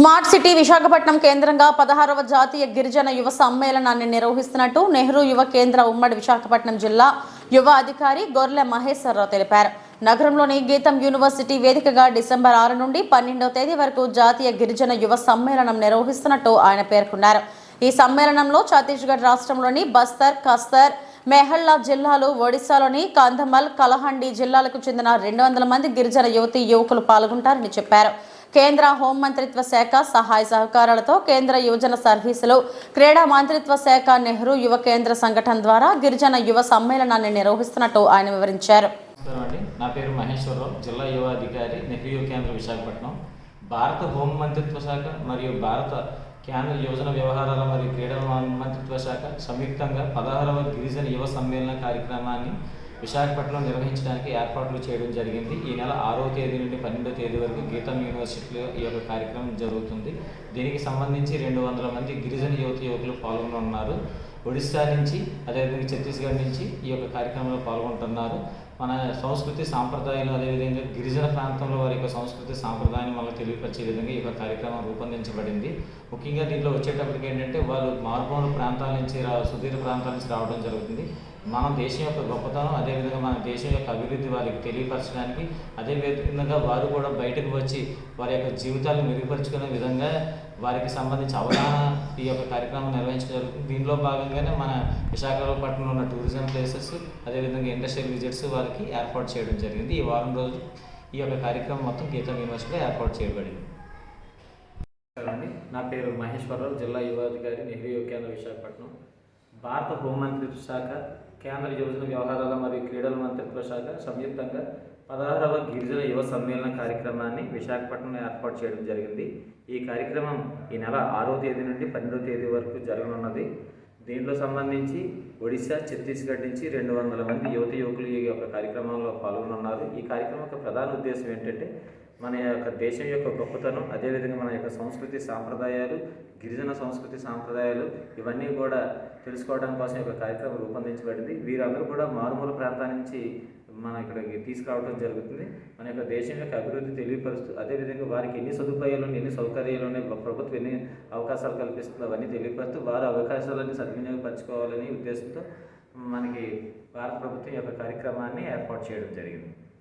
Smart city Visakhapatnam కేంద్రంగా పదహారవ జాతీయ గిరిజన యువ సమ్మేళనాన్ని నిర్వహిస్తున్నట్టు నెహ్రూ యువ కేంద్ర ఉమ్మడి విశాఖపట్నం జిల్లా యువ అధికారి గొర్లె మహేశ్వరరావు తెలిపారు. నగరంలోని గీతం యూనివర్సిటీ వేదికగా డిసెంబర్ ఆరు నుండి పన్నెండవ తేదీ వరకు జాతీయ గిరిజన యువ సమ్మేళనం నిర్వహిస్తున్నట్టు ఆయన పేర్కొన్నారు. ఈ సమ్మేళనంలో ఛత్తీస్గఢ్ రాష్ట్రంలోని బస్తర్ కస్తర్ మెహల్లా జిల్లాలు ఒడిశాలోని కాంధమల్ కలహండి జిల్లాలకు చెందిన రెండు వందల మంది గిరిజన యువతి యువకులు పాల్గొంటారని చెప్పారు. కేంద్ర హోం మంత్రిత్వ శాఖ సహాయ సహకారాలతో కేంద్ర యువజన సర్వీసులు క్రీడా మంత్రిత్వ శాఖ నెహ్రూ యువ కేంద్ర సంఘటన ద్వారా గిరిజన యువ సమ్మేళనాన్ని నిర్వహిస్తున్నట్టు ఆయన వివరించారు. అండి నా పేరు మహేశ్వరరావు జిల్లా యువ అధికారి నెహ్రూ యువ కేంద్ర విశాఖపట్నం. భారత హోం మంత్రిత్వ శాఖ మరియు భారత కేంద్ర యువజన వ్యవహారాల మరియు క్రీడల మంత్రిత్వ శాఖ సంయుక్తంగా పదహారవ గిరిజన యువ సమ్మేళన కార్యక్రమాన్ని విశాఖపట్నంలో నిర్వహించడానికి ఏర్పాట్లు చేయడం జరిగింది. ఈ నెల ఆరో తేదీ నుండి పన్నెండో తేదీ వరకు గీతం యూనివర్సిటీలో ఈ యొక్క కార్యక్రమం జరుగుతుంది. దీనికి సంబంధించి రెండు వందల మంది గిరిజన యువత యువకులు పాల్గొనున్నారు ఒడిశా నుంచి అదేవిధంగా ఛత్తీస్గఢ్ నుంచి ఈ యొక్క కార్యక్రమంలో పాల్గొంటున్నారు. మన సంస్కృతి సాంప్రదాయాలు అదేవిధంగా గిరిజన ప్రాంతంలో వారి యొక్క సంస్కృతి సాంప్రదాయాన్ని మనకు తెలియపరిచే విధంగా ఈ యొక్క కార్యక్రమం రూపొందించబడింది. ముఖ్యంగా దీంట్లో వచ్చేటప్పటికి ఏంటంటే వాళ్ళు మారుమూల ప్రాంతాల నుంచి రా సుదీర్ఘ ప్రాంతాల నుంచి రావడం జరుగుతుంది. మన దేశం యొక్క గొప్పతనం అదేవిధంగా మన దేశం యొక్క అభివృద్ధి వారికి తెలియపరచడానికి అదేవిధంగా వారు కూడా బయటకు వచ్చి వారి యొక్క జీవితాలను మెరుగుపరుచుకునే విధంగా వారికి సంబంధించి అవగాహన ఈ యొక్క కార్యక్రమం నిర్వహించడం జరుగుతుంది. దీనిలో భాగంగానే మన విశాఖపట్నంలో ఉన్న టూరిజం ప్లేసెస్ అదేవిధంగా ఇండస్ట్రియల్ విజిట్స్ వారికి ఏర్పాటు చేయడం జరిగింది. ఈ వారం రోజు ఈ యొక్క కార్యక్రమం మొత్తం గీతం యూనివర్సిటీలో ఏర్పాటు చేయబడింది. అండి నా పేరు మహేశ్వరరావు జిల్లా యువాధికారి నెహ్రూ యువ కేంద్ర విశాఖపట్నం. భారత హోంమంత్రిత్వ శాఖ కేంద్ర యువజన వ్యవహారాల మరియు క్రీడల మంత్రిత్వ శాఖ సంయుక్తంగా పదహారవ గిరిజన యువ సమ్మేళన కార్యక్రమాన్ని విశాఖపట్నంలో ఏర్పాటు చేయడం జరిగింది. ఈ కార్యక్రమం ఈ నెల ఆరో తేదీ నుండి పన్నెండో తేదీ వరకు జరగనున్నది. దీంట్లో సంబంధించి ఒడిశా ఛత్తీస్గఢ్ నుంచి రెండు వందల మంది యువత యువకులు ఈ యొక్క కార్యక్రమంలో పాల్గొనున్నారు. ఈ కార్యక్రమం యొక్క ప్రధాన ఉద్దేశం ఏంటంటే మన యొక్క దేశం యొక్క గొప్పతనం అదేవిధంగా మన యొక్క సంస్కృతి సాంప్రదాయాలు గిరిజన సంస్కృతి సాంప్రదాయాలు ఇవన్నీ కూడా తెలుసుకోవడం కోసం ఒక యొక్క కార్యక్రమం రూపొందించబడింది. వీరందరూ కూడా మారుమూల ప్రాంతాల నుంచి మన ఇక్కడికి తీసుకురావడం జరుగుతుంది. మన యొక్క దేశం యొక్క అభివృద్ధి తెలియపరుస్తూ అదేవిధంగా వారికి ఎన్ని సదుపాయాలు ఎన్ని సౌకర్యాలు ఉన్నాయి ప్రభుత్వం ఎన్ని అవకాశాలు కల్పిస్తుందో అవన్నీ తెలియపరుస్తూ వారి అవకాశాలన్నీ సద్వినియోగపరచుకోవాలనే ఉద్దేశంతో మనకి భారత ప్రభుత్వం యొక్క కార్యక్రమాన్ని ఏర్పాటు చేయడం జరిగింది.